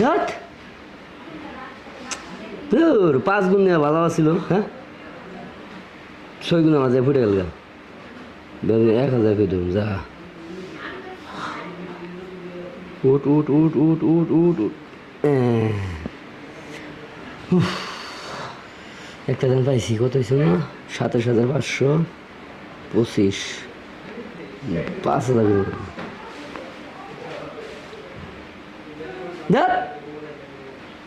ধ্যাৎ। ধুর, পাঁচ গুণ নেওয়া ভালো ছিল হ্যাঁ? ছয় গুণ আমার ফুটে গেল। এক হাজার করে যা। উঠ উঠ উঠ উঠ উঠ উঠ উঠ। একটা দাম পাইছি কত হয়েছে না? সাতাশ হাজার পাঁচশো পঁচিশ। পাঁচ হাজার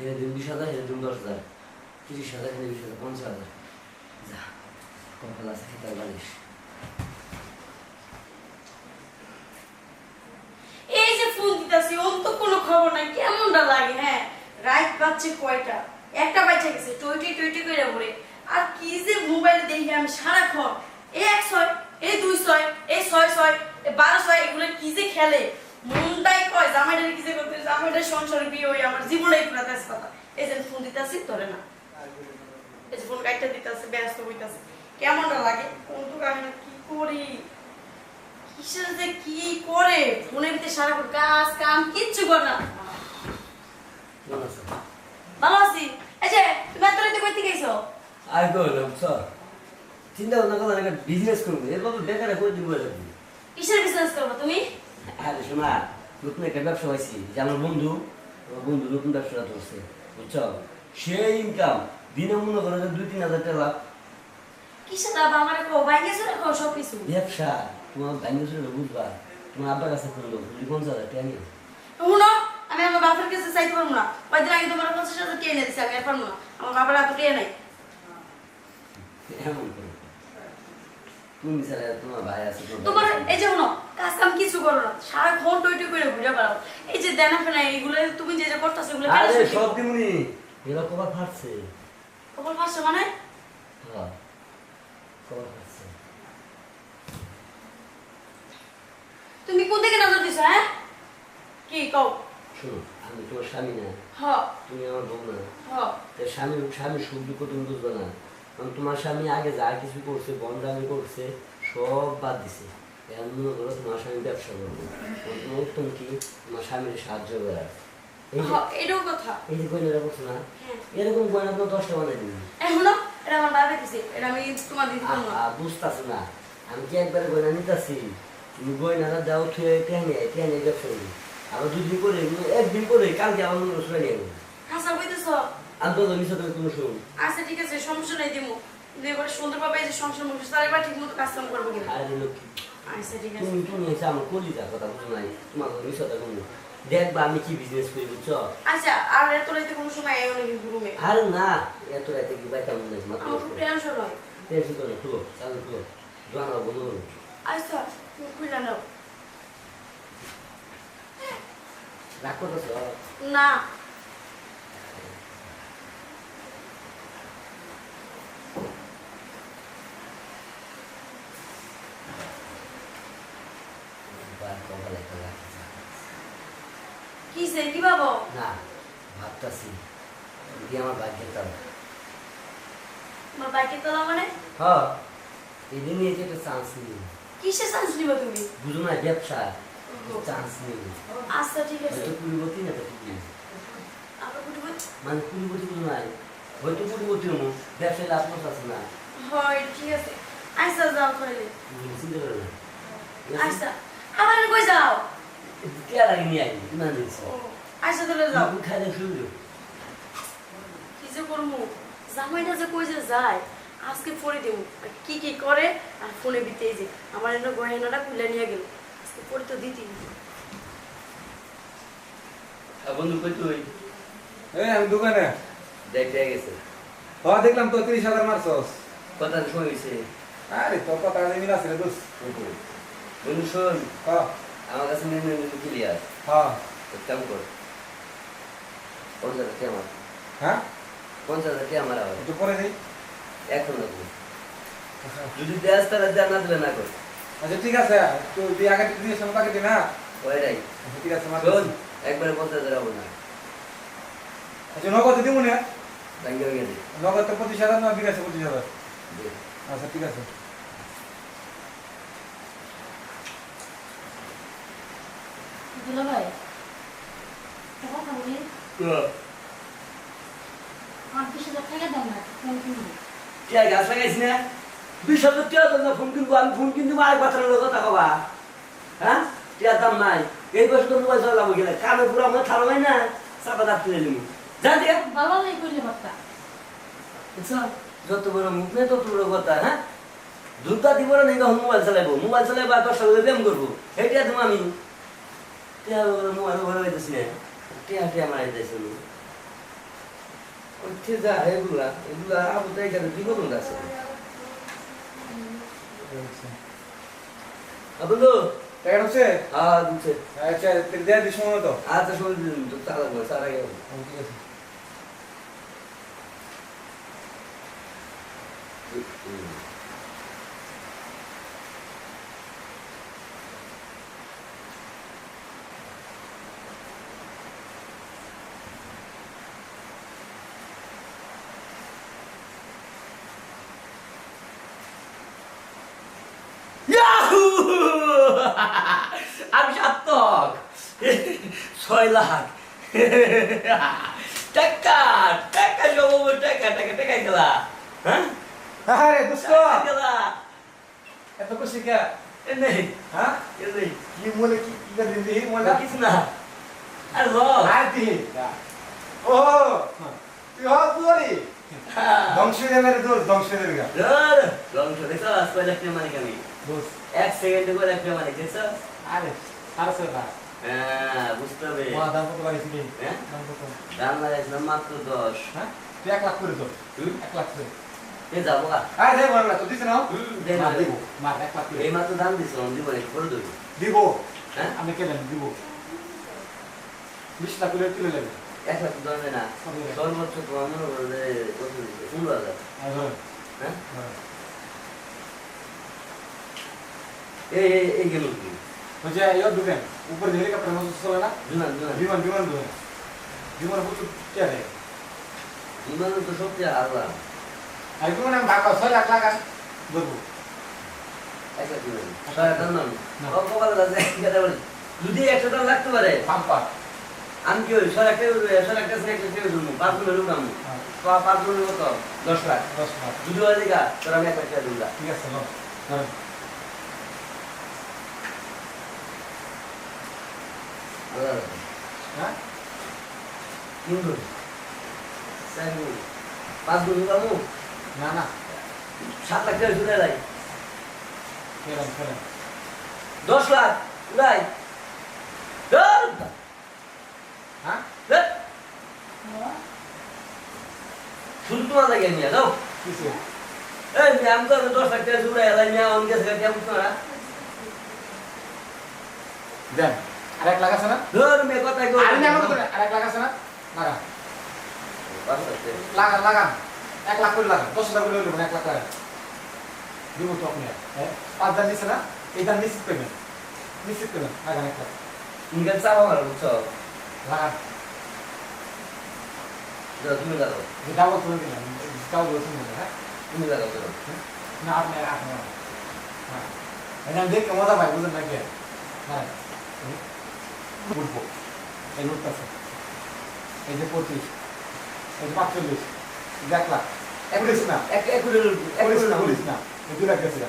এনে দিন বিশ হাজার, এনে দিন দশ হাজার, তিরিশ হাজার, এনে বিশ হাজার, পঞ্চাশ হাজার। যা কপাল আছে খেতার বালিশ এই যে ফোন দিতেছি, ওর তো কোনো খবর নাই, কেমনটা লাগে হ্যাঁ? রাত পাচ্ছে কয়টা? একটা বাচ্চা গেছে টুইটি টুইটি করে পড়ে। আর কি যে মোবাইল দেখি আমি সারাক্ষণ এই এক ছয় এই দুই ছয় এই ছয় ছয় এই বারো ছয়, এগুলো কি যে খেলে? মনটাই কয় জামাইটার কি যে করতে জামাইটার সংসারে বিয়ে হয়ে আমার জীবনটাই পুরা তেজ কথা এই যে ফোন দিতেছি ধরে না। এই যে ফোন কাটতে দিতেছে ব্যস্ত হইতাছে। কেমনটা লাগে? কোন দোকানে কি করি? কিসের যে কি করে? ফোনের ভিতরে সারাক্ষণ কাজ কাম কিচ্ছু করে না। ভালো আছি? এই যে তুমি এত রাতে কইতে গেছো? আর করলাম স্যার চিন্তা ভাবনা করলাম একটা বিজনেস করব। এর বাবু বেকারে করে দিব কিসের বিজনেস করব তুমি? আরে শোনা নতুন একটা ব্যবসা পাইছি যে আমার বন্ধু আমার বন্ধু নতুন ব্যবসাটা করছে বুঝছ? সেই ইনকাম দিনে মনে করো যে দুই তিন হাজার টাকা। লাভ কিসের লাভ আমার কো বাইকে চলে কো সব কিছু ব্যবসা? তোমার ছিল বুঝবা তোমার আব্বার কাছে করল দুই পঞ্চাশ হাজার টাকা নিয়ে শুনো আমি আমার বাপের কাছে চাইতে পারব না। আগে তোমার পঞ্চাশ হাজার টিয়ে নিয়ে দিচ্ছি আমি আর পারব না। আমার বাবার এত টিয়ে নাই। এমন তুমি স্যার তোমার ভাই আছে তোমার এই যে শুনো কাজ কাম কিছু করো না। সারাক্ষণ টইটই করে ঘুরে বেড়াও। এই যে দেনা ফেনা এগুলো তুমি যে যে করতেছো এগুলো আরে সব দিমুনি এরা কবার ফাটছে। খবর পাচ্ছ মানে? হ্যাঁ কবার ফাটছে। তুমি কোন দিকে নজর দিছো হ্যাঁ? কি কও। শোনো আমি তোমার স্বামী না। হ। তুমি আমার বউ না। হ। তো স্বামী স্বামী সুখ দুঃখ তুমি বুঝবে না। তোমার স্বামী আগে যা কিছু করছে বন্ডামি করছে সব বাদ দিছে। এখন মনে করো তোমার স্বামী ব্যবসা করব। উত্তম কি? তোমার স্বামীর সাহায্য করার। এই যে হ, এটাও কথা। এই যে গয়নাটা করছ না? হ্যাঁ। এরকম গয়না তো দশটা বানাই দিবি। এখনও এটা আমার বাবা দিছে এটা আমি তোমার দিদি করব না। বুঝতেছ না। আমি কি একবারে গয়না নিতেছি? তুমি গয়নাটা দাও থুয়ে টেনে টেনে ব্যবসা আবার দুদিন করে একদিন করে কালকে আমার মনে শুনে নিয়ে হাসা তুমি তুমি আচ্ছা ঠিক আছে সমস্যা নাই দিমু। এবার সুন্দর এই যে সংসার মুখে তার এবার ঠিক মতো কাজ করব কিনা? আরে লক্ষ্মী আচ্ছা ঠিক আছে। তুমি তুমি এসে আমার কলিজার কথা বুঝো নাই তোমার কথা মিশতে দেখবা আমি কি বিজনেস করি বুঝছ? আচ্ছা আর এত রাইতে কোনো সময় এও নাকি রুমে আরে না এত রাতে কি বাইটা মনে হয়েছে আমার খুব টেনশন হয়। টেনশন করো তুলো চালু তুলো জানা বন্ধ আচ্ছা তুমি খুলে নাও। না বার কপালে একটা রাগ আছে। কি কি বাবু না ভাবতাছি যদি আমার ভাগ্যের তার তোমার বাইকে তোলা মানে? হ্যাঁ এই দিনই একটা চান্স নিই। কিসে চান্স নিবা তুমি? বুঝো না ব্যবসা। চান্স নিই। আচ্ছা ঠিক আছে। হয়তো কুড়িবতী না তো আমরা মানে কুড়িবতী বুঝো নাই। হয়তো কুড়িবতী হব ব্যবসায় লাভ লস আছে না। হয় ঠিক আছে। আচ্ছা যাও তাহলে। চিন্তা করো না। আচ্ছা আবার কই যাও? কে লাগে নিয়ে আইনি না দিয়েছি ও, তাহলে যাও তুমি খাইলে শুরু কি যে করব জামাইটা যে কই যে যায় আজকে পরে দেবো কি কি করে আর ফোনে দিতে যে আমার এনে গয়নাটা খুলে নিয়ে গেল আজকে পরে তো দিতেই বন্ধু কই তুই এই আমি দোকানে। দেখ দেখ গেছে হ দেখলাম তো তিরিশ হাজার মারছস। কথা হয়েছে আরে তোর কথা মিল আছে রে দোষ বন্ধু শোন হ আমার কাছে নিয়ে ক্লিয়ার হ্যাঁ। কাম কর। পঞ্চাশ কে আমার? হ্যাঁ? পঞ্চাশ কে আমার আবার? একটু পরে দিই। এখন না তুমি যদি দেশ তাহলে দেয় না দিলে না কর। আচ্ছা ঠিক আছে। তো দিয়ে আগে দিয়ে আগে দিই না? ওইটাই আচ্ছা, ঠিক আছে মার শোন একবারে পঞ্চাশ হাজার হব না। আচ্ছা নগদ দিব না? দে। নগদ তো পঁচিশ হাজার না বিকাশে পঁচিশ হাজার। দে। আচ্ছা ঠিক আছে। দুলা ভাই একটা কথা বলি বিশ হাজার টাকা দেন না ফোন কিনবো। কে গাছ লাগাইছি না? বিশ হাজার টাকা দাম না ফোন কিনবো আমি ফোন কিনবো আর বাচ্চার কথা কবা। হ্যাঁ? টিয়ার দাম নাই। এই বছর তো মোবাইল চালাবো গেলে কানে পুরো আমার থালো হয় না। চাপা দাঁত তুলে নিবো। জান দিয়া ভালো নেই করলে বার্তা আচ্ছা যত বড় মুখ নেই তত বড় কথা হ্যাঁ? দুটা দিব না মোবাইল চালাইবো। মোবাইল চালাইবো আর দশটা ব্যায়াম করব। সেইটা তুমি আমি। টিয়া মোবাইল ঘরে হইতেছি না টিয়া টিয়া মারাই দিয়েছে ওইতে যা এগুলা এগুলা আবু তাই গেলে বিপদ আছে বন্ধু টাকা হচ্ছে হ্যাঁ দিচ্ছে আচ্ছা দেড় দিস সময় তো আচ্ছা সময় দিন তো চালা সারা গেল ঠিক আছে আমি সাত্তক ছয় লাখ। টাকা টাকা জমাবো টাকা টাকা টাকা গেলা হ্যাঁ? আরে দোস্ত গেলা এত খুশি কে? নেই। হ্যাঁ? নেই। কি মনে কি কি করে দিই মনে কিছু না। আর ল। আর দি ও তুই হল তুই ধ্বংস হয়ে। যাবে দোষ ধ্বংস। হয়ে যাবে দেখছ মানে কেন দোষ। এক সেকেন্ডে লাখ টাকা মানে দেখছ? আরে সাড়ে ছয় হ্যাঁ বুঝতে হবে। মা দাম কত লাগাইছিলি হ্যাঁ? দাম কত দাম লাগাইছিলাম মাত্র দশ। হ্যাঁ? তুই এক লাখ করে হুম? এক লাখ করে এ যাব গা। আরে দেখ বল না তো দিছ না হুম, না, দিব। দেখ। মার এক লাখ করে এই মাত্র দাম দিছিলাম দিব নাকি করে দেবো। দিব। হ্যাঁ? আমি কেলেন দিব। বিশ লাখ করে তুলে নেবে এক লাখ না। সর্বোচ্চ তোমার করো কত দিচ্ছে পনেরো হাজার। হ্যাঁ এই এই এই না বিমান প্রচুর কে দেয় বিমান তো সবচেয়ে আলাদা আর বিমান আমি ঢাকা ছয় লাখ লাগা ধরবো এক লাখ বিমান ছয় হাজার নাম না। ও কপালে আছে কেটে বলি যদি একশো টাকা লাগতে পারে পাম্পা আমি কি ওই ছয় লাখ টাকা উঠবে ছয় লাখ টাকা এক লাখ টাকা উঠবো পাঁচ গুণ উঠবো আমি হ্যাঁ, পাঁচ গুণ কত দশ লাখ দশ লাখ যদি হয় দেখা তোর আমি এক লাখ টাকা ঠিক আছে লো ধরেন হ্যাঁ? তিন গুণ চার গুণ পাঁচ গুণ উঠাবো না না। সাত লাখ টাকা জুড়ে যায় খেলেন খেলেন দশ লাখ উড়াই হ্যাঁ? শুরু তোমার লাগে নিয়ে যাও। কিছু এই দশ লাখ টাকা জুড়ে এলাই মেয়ে অন গেছে কেমন না। দেন। আর এক লাখ আছে না? ধর মেয়ে কথা কেউ আর না আমার আর এক লাখ আছে না? লাগা টাকা। লাগান লাগান। এক লাখ করে লাগান দশ লাখ করে দেবেন এক লাখ লাগান দিব তো আপনি হ্যাঁ? পাঁচ দান নিচ্ছে না? দান নিশ্চিত পেমেন্ট। নিশ্চিত পেমেন্ট। লাগান এক লাখ। কাছে চাও আমার বুঝছ? লাগান। তুমি লাগাও। হ্যাঁ? তুমি লাগাও না আপনি আপনি হ্যাঁ। এটা আমি দেখে মজা পাই বুঝলেন না কি হ্যাঁ। উঠবো এই নোটটা এই যে পঁচিশ এই যে পাঁচচল্লিশ এক লাখ। এক না পুলিশ না পুলিশ না। এই লাখ গেছে।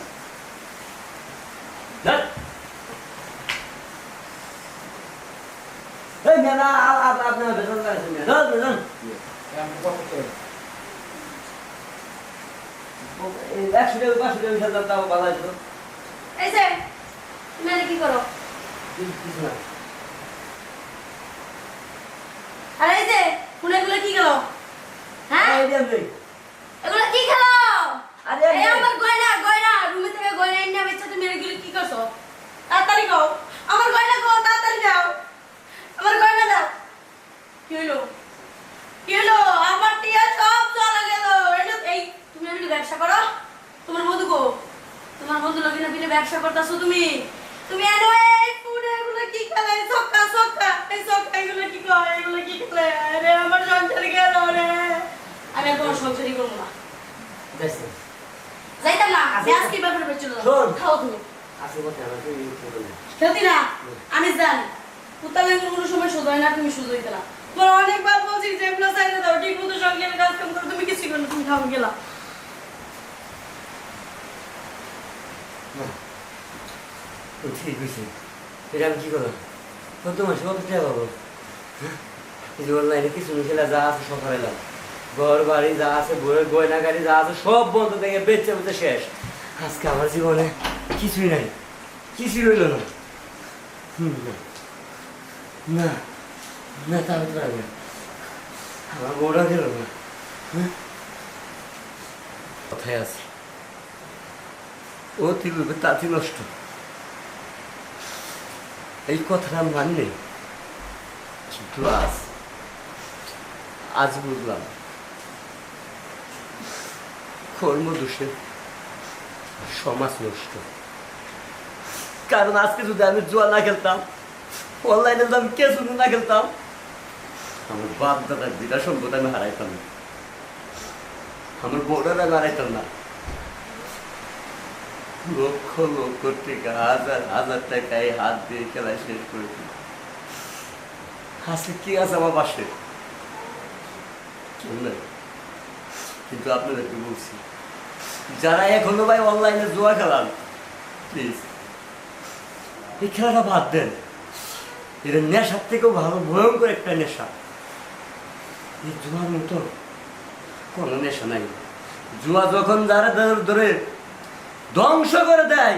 একশো টাকা পাঁচশো টাকা তাও ভালো হয়েছিল এই যে তুমি কি করো? কিছু না। আর এই যে ফুলে ফুলে কি গেল হ্যাঁ? এগুলো কি গেল আরে আমার গয়না আমি না। জানি। কোনো সময় না তুমি শুধু তুমি ঠিক এটা আমি করব তোমার কিছু কিছু খেলা যা আছে সকালে লাগবে ঘর বাড়ি যা আছে বইয়ের গয়না গাড়ি যা আছে, সব বন্ধ থেকে বেচে বেচে শেষ। আজকে আমার জীবনে কিছুই নাই। কিছুই রইল না। না। না তা পারবে আমার বউটা গেল না। হ্যাঁ? কথায় আছে। ও তিলবে তাঁতি নষ্ট। এই কথাটা আমি মানি কিন্তু আজ আজ বুঝলাম। কর্ম দোষে, সমাজ নষ্ট। কারণ আজকে যদি আমি জোয়া না খেলতাম, অনলাইনে যদি আমি কে শুনে না খেলতাম, আমার বাপ দাদার বিরা সম্পদ আমি হারাইতাম। না আমার বোর্ডার আমি হারাইতাম না। লক্ষ লক্ষ টাকা, হাজার হাজার টাকায় হাত দিয়ে খেলায় শেষ করে দিই আজকে কি আছে আমার পাশে। কিন্তু আপনাদেরকে বলছি, যারা এখনও ভাই অনলাইনে জোয়া খেলান প্লিজ এই খেলাটা বাদ দেন। এটা নেশার থেকেও ভালো, ভয়ঙ্কর একটা নেশা। এই জুয়ার মতো কোনো নেশা নাই। জুয়া যখন যারা ধরে ধ্বংস করে দেয়